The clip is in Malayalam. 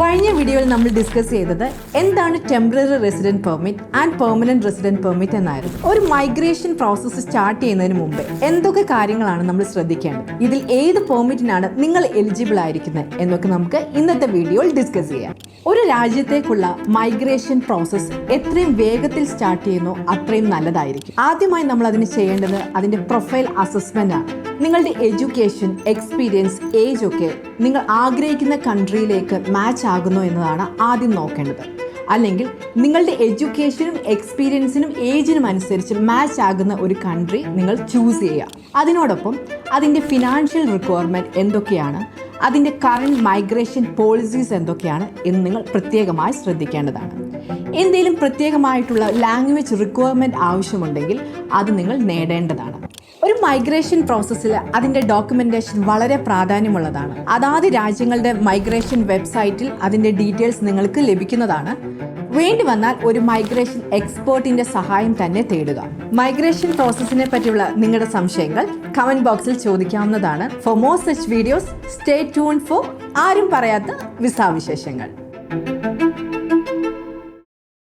കഴിഞ്ഞ വീഡിയോയിൽ നമ്മൾ ഡിസ്കസ് ചെയ്തത് എന്താണ് temporary resident permit and permanent resident permit എന്നായിരുന്നു. ഒരു മൈഗ്രേഷൻ പ്രോസസ്സ് സ്റ്റാർട്ട് ചെയ്യുന്നതിന് മുമ്പ് എന്തൊക്കെ കാര്യങ്ങളാണ് നമ്മൾ ശ്രദ്ധിക്കേണ്ടത്? ഇതിൽ ഏത് പെർമിറ്റിനാണ് നിങ്ങൾ എലിജിബിൾ ആയിരിക്കുന്നത് എന്നൊക്കെ നമുക്ക് ഇന്നത്തെ വീഡിയോയിൽ ഡിസ്കസ് ചെയ്യാം. ഒരു രാജ്യത്തേക്കുള്ള മൈഗ്രേഷൻ പ്രോസസ്സ് എത്രയും വേഗത്തിൽ സ്റ്റാർട്ട് ചെയ്യുന്നു അത്രയും നല്ലതായിരിക്കും. ആദ്യമായി നമ്മൾ അതിന് ചെയ്യേണ്ടത് അതിന്റെ പ്രൊഫൈൽ അസസ്മെന്റ് ആണ്. നിങ്ങളുടെ എഡ്യൂക്കേഷൻ എക്സ്പീരിയൻസ് ഏജ് ഒക്കെ നിങ്ങൾ ആഗ്രഹിക്കുന്ന കൺട്രിയിലേക്ക് മാച്ച് ആകുന്നു എന്നതാണ് ആദ്യം നോക്കേണ്ടത്. അല്ലെങ്കിൽ നിങ്ങളുടെ എഡ്യൂക്കേഷനും എക്സ്പീരിയൻസിനും ഏജിനും അനുസരിച്ച് മാച്ച് ആകുന്ന ഒരു കൺട്രി നിങ്ങൾ ചൂസ് ചെയ്യുക. അതിനോടൊപ്പം അതിന്റെ ഫിനാൻഷ്യൽ റിക്വയർമെന്റ് എന്തൊക്കെയാണ്? അതിന്റെ കറണ്ട് മൈഗ്രേഷൻ പോളിസീസ് എന്തൊക്കെയാണ് എന്ന് നിങ്ങൾ പ്രത്യേകമായി ശ്രദ്ധിക്കേണ്ടതാണ്. എന്തെങ്കിലും പ്രത്യേകമായിട്ടുള്ള ലാംഗ്വേജ് റിക്വയർമെന്റ് ആവശ്യമുണ്ടെങ്കിൽ അത് നിങ്ങൾ നേടേണ്ടതാണ്. ഒരു മൈഗ്രേഷൻ പ്രോസസ്സിൽ അതിന്റെ ഡോക്യുമെന്റേഷൻ വളരെ പ്രാധാന്യമുള്ളതാണ്. അതാത് രാജ്യങ്ങളുടെ മൈഗ്രേഷൻ വെബ്സൈറ്റിൽ അതിന്റെ ഡീറ്റെയിൽസ് നിങ്ങൾക്ക് ലഭിക്കുന്നതാണ്. വേണ്ടി വന്നാൽ ഒരു മൈഗ്രേഷൻ എക്സ്പേർട്ടിന്റെ സഹായം തന്നെ തേടുക. മൈഗ്രേഷൻ പ്രോസസ്സിനെ പറ്റിയുള്ള നിങ്ങളുടെ സംശയങ്ങൾ കമന്റ് ബോക്സിൽ ചോദിക്കാവുന്നതാണ്. For more such videos stay tune for ആരും പറയാത്ത വിസാ വിശേഷങ്ങൾ